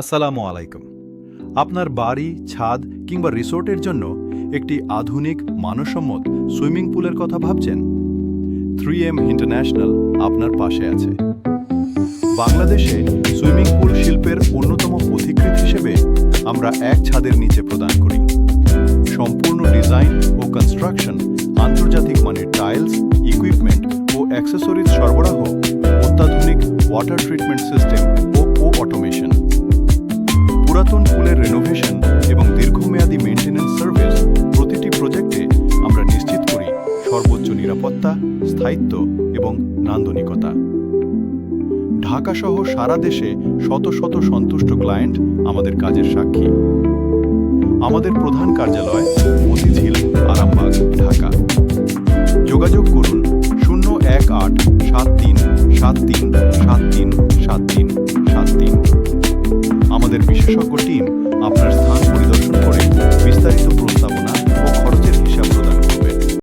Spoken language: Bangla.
আসসালামু আলাইকুম। আপনার বাড়ি, ছাদ কিংবা রিসোর্টের জন্য একটি আধুনিক মানসম্মত সুইমিং পুলের কথা ভাবছেন? থ্রি এম ইন্টারন্যাশনাল আপনার পাশে আছে। বাংলাদেশে সুইমিং পুল শিল্পের অন্যতম পথিকৃৎ হিসেবে আমরা এক ছাদের নিচে প্রদান করি। সম্পূর্ণ ডিজাইন ও কনস্ট্রাকশন, আন্তর্জাতিক মানের টাইলস, ইকুইপমেন্ট ও অ্যাক্সেসরিজ সরবরাহ, অত্যাধুনিক ওয়াটার ট্রিটমেন্ট সিস্টেম ও অটোমেশন পুরাতন পুলের রেনোভেশন এবং দীর্ঘমেয়াদী মেইনটেনেন্স সার্ভিস প্রতিটি প্রজেক্টে আমরা নিশ্চিত করি সর্বোচ্চ নিরাপত্তা, স্থায়িত্ব এবং নান্দনিকতা। ঢাকা সহ সারা দেশে শত শত সন্তুষ্ট ক্লায়েন্ট আমাদের কাজের সাক্ষী। আমাদের প্রধান কার্যালয় মতিঝিল আরামবাগ, ঢাকা। যোগাযোগ করুন শূন্য এক আট আমাদের বিশেষজ্ঞ টিম আপনার স্থান